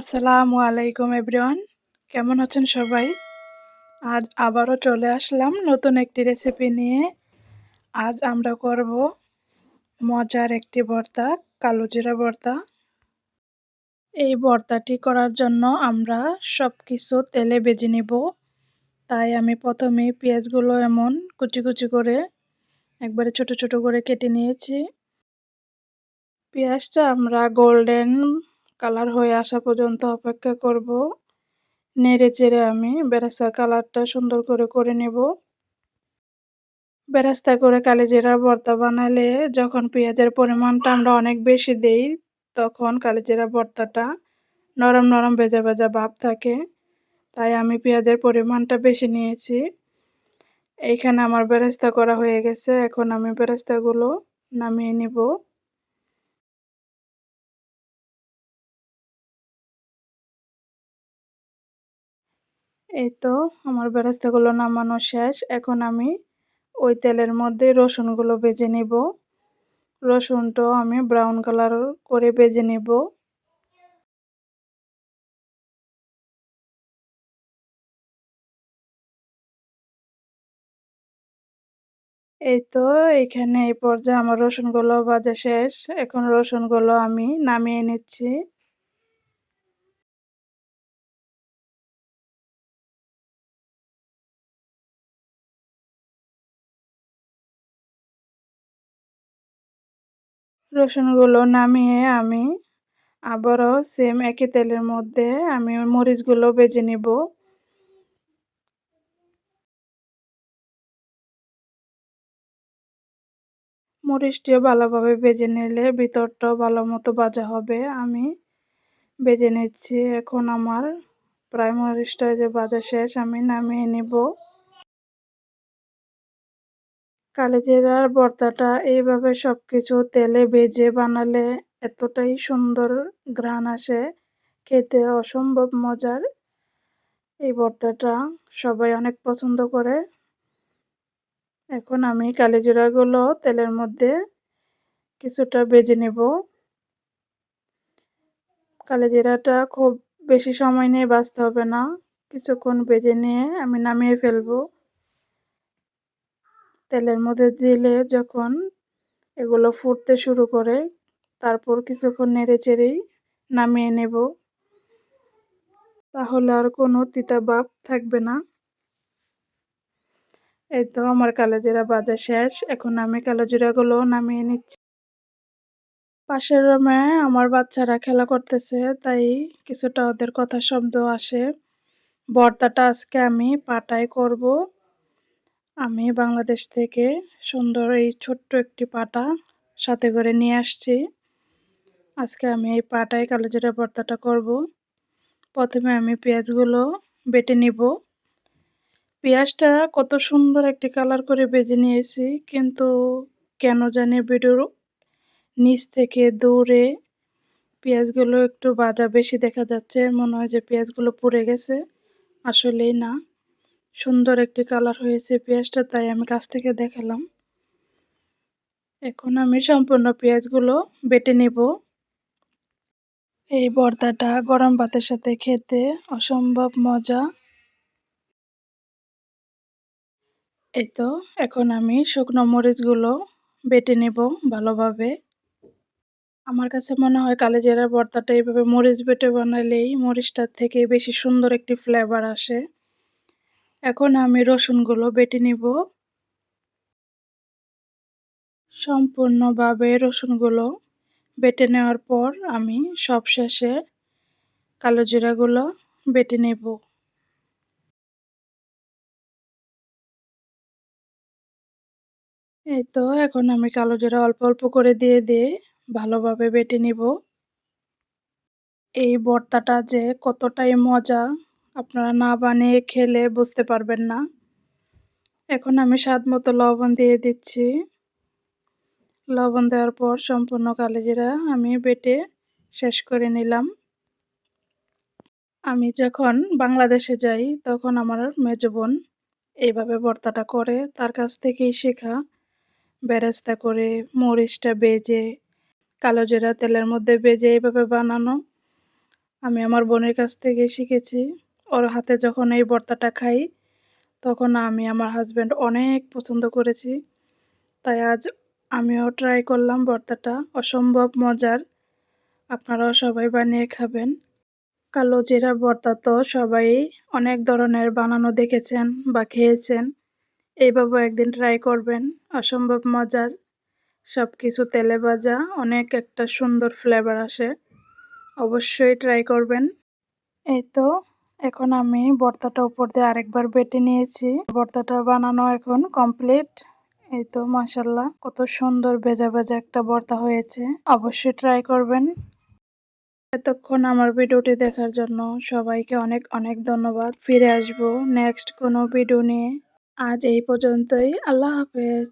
আসসালামু আলাইকুম, এভরিওয়ান। কেমন আছেন সবাই? আজ আবারও চলে আসলাম নতুন একটি রেসিপি নিয়ে। আজ আমরা করব মজার একটি ভর্তা, কালো জিরা ভর্তা। এই ভর্তাটি করার জন্য আমরা সব কিছু তেলে বেজে নেব। তাই আমি প্রথমে পেঁয়াজগুলো এমন কুচি কুচি করে, একবারে ছোট ছোট করে কেটে নিয়েছি। পেঁয়াজটা আমরা গোল্ডেন কালার হয়ে আসা পর্যন্ত অপেক্ষা করব। নেড়ে চেড়ে আমি বেরাস্তা কালারটা সুন্দর করে করে নেব। বেরাস্তা করে কালিজিরার ভর্তা বানালে যখন পেঁয়াজের পরিমাণটা আমরা অনেক বেশি দেই, তখন কালিজিরা ভর্তাটা নরম নরম ভেজা ভেজা ভাব থাকে। তাই আমি পেঁয়াজের পরিমাণটা বেশি নিয়েছি। এইখানে আমার বেরেস্তা করা হয়ে গেছে। এখন আমি বেরেস্তাগুলো নামিয়ে নিব। এই তো আমার বেরেস্তাগুলো নামানো শেষ। এখন আমি ওই তেলের মধ্যে রসুনগুলো বেজে নিব। রসুনটাও আমি ব্রাউন কালার করে বেজে নিব। এই তো এখানে এই পর্যায়ে আমার রসুনগুলো ভাজা শেষ। এখন রসুনগুলো আমি নামিয়ে নিচ্ছি। রসুনগুলো নামিয়ে আমি আবারও সেম একই তেলের মধ্যে আমি মরিচগুলো বেজে নিব। মরিচটিও ভালোভাবে বেজে নিলে ভিতরটাও ভালো মতো ভাজা হবে। আমি বেজে নিচ্ছি, এখন আমার প্রায় মরিচটা যে ভাজা শেষ, আমি নামিয়ে নিব। কালিজিরার ভর্তাটা এইভাবে সব কিছু তেলে ভেজে বানালে এতটাই সুন্দর ঘ্রাণ আসে, খেতে অসম্ভব মজার। এই ভর্তাটা সবাই অনেক পছন্দ করে। এখন আমি কালিজিরাগুলো তেলের মধ্যে কিছুটা ভেজে নেব। কালিজিরাটা খুব বেশি সময় নিয়ে বাঁচতে হবে না, কিছুক্ষণ ভেজে নিয়ে আমি নামিয়ে ফেলব। তেলের মধ্যে দিলে যখন এগুলো ফুটতে শুরু করে, তারপর কিছুক্ষণ নেড়ে চেড়েই নামিয়ে নেব। তাহলে আর কোনো তিতা ভাব থাকবে না। এই তো আমার কালো জিরা বাজা শেষ। এখন আমি কালো জিরাগুলো নামিয়ে নিচ্ছি। পাশের রুমে আমার বাচ্চারা খেলা করতেছে, তাই কিছুটা ওদের কথা শব্দ আসে। ভর্তাটা আজকে আমি পাটায় করব। আমি বাংলাদেশ থেকে সুন্দর এই ছোট্ট একটি পাটা সাথে করে নিয়ে আসছি। আজকে আমি এই পাটায় কালো জিরা ভর্তাটা করব। প্রথমে আমি পেঁয়াজগুলো বেটে নিব। পেঁয়াজটা কত সুন্দর একটি কালার করে বেজে নিয়েছি, কিন্তু কেন জানি ভিডিওর নিচ থেকে দৌড়ে পেঁয়াজগুলো একটু বাজা বেশি দেখা যাচ্ছে, মনে হয় যে পেঁয়াজগুলো পুড়ে গেছে। আসলেই না। সুন্দর একটি কালার হয়েছে পেঁয়াজটা, তাই আমি কাছ থেকে দেখালাম। এখন আমি সম্পূর্ণ পেঁয়াজগুলো বেটে নেব। এই ভর্তাটা গরম ভাতের সাথে খেতে অসম্ভব মজা। এই তো, এখন আমি শুকনো মরিচগুলো বেটে নেব ভালোভাবে। আমার কাছে মনে হয় কালেজিরার ভর্তাটা এইভাবে মরিচ বেটে বানালেই মরিচটার থেকে বেশি সুন্দর একটি ফ্লেভার আসে। এখন আমি রসুনগুলো বেটে নিব। সম্পূর্ণভাবে রসুনগুলো বেটে নেওয়ার পর আমি সবশেষে কালো জিরাগুলো বেটে নেব। এই তো, এখন আমি কালো জিরা অল্প অল্প করে দিয়ে দিয়ে ভালোভাবে বেটে নিব। এই ভর্তাটা যে কতটাই মজা আপনারা না বানিয়ে খেলে বুঝতে পারবেন না। এখন আমি স্বাদ মতো লবণ দিয়ে দিচ্ছি। লবণ দেওয়ার পর সম্পূর্ণ কালিজিরা আমি বেটে শেষ করে নিলাম। আমি যখন বাংলাদেশে যাই, তখন আমার মেজ বোন এইভাবে ভর্তাটা করে, তার কাছ থেকেই শেখা। বেরেস্তা করে, মরিচটা বেজে, কালো জিরা তেলের মধ্যে বেজে এইভাবে বানানো। আমি আমার বোনের কাছ থেকে শিখেছি। ওর হাতে যখন এই ভর্তাটা খাই, তখন আমি আমার হাজব্যান্ড অনেক পছন্দ করেছি। তাই আজ আমিও ট্রাই করলাম ভর্তাটা অসম্ভব মজার। আপনারাও সবাই বানিয়ে খাবেন। কালো জিরা ভর্তা তো সবাই অনেক ধরনের বানানো দেখেছেন বা খেয়েছেন। এইভাবে একদিন ট্রাই করবেন। অসম্ভব মজার। সব কিছু তেলে ভাজা, অনেক একটা সুন্দর ফ্লেভার আসে। অবশ্যই ট্রাই করবেন। এই তো এখন আমি ভর্তাটা উপর দিয়ে আরেকবার বেটে নিয়েছি। ভর্তাটা বানানো এখন কমপ্লিট এই তো মাসাল্লাহ কত সুন্দর ভেজা ভেজা একটা ভর্তা হয়েছে। অবশ্যই ট্রাই করবেন। এতক্ষণ আমার ভিডিওটি দেখার জন্য সবাইকে অনেক অনেক ধন্যবাদ। ফিরে আসব নেক্সট কোনো ভিডিও নিয়ে। আজ এই পর্যন্তই, আল্লাহ হাফেজ।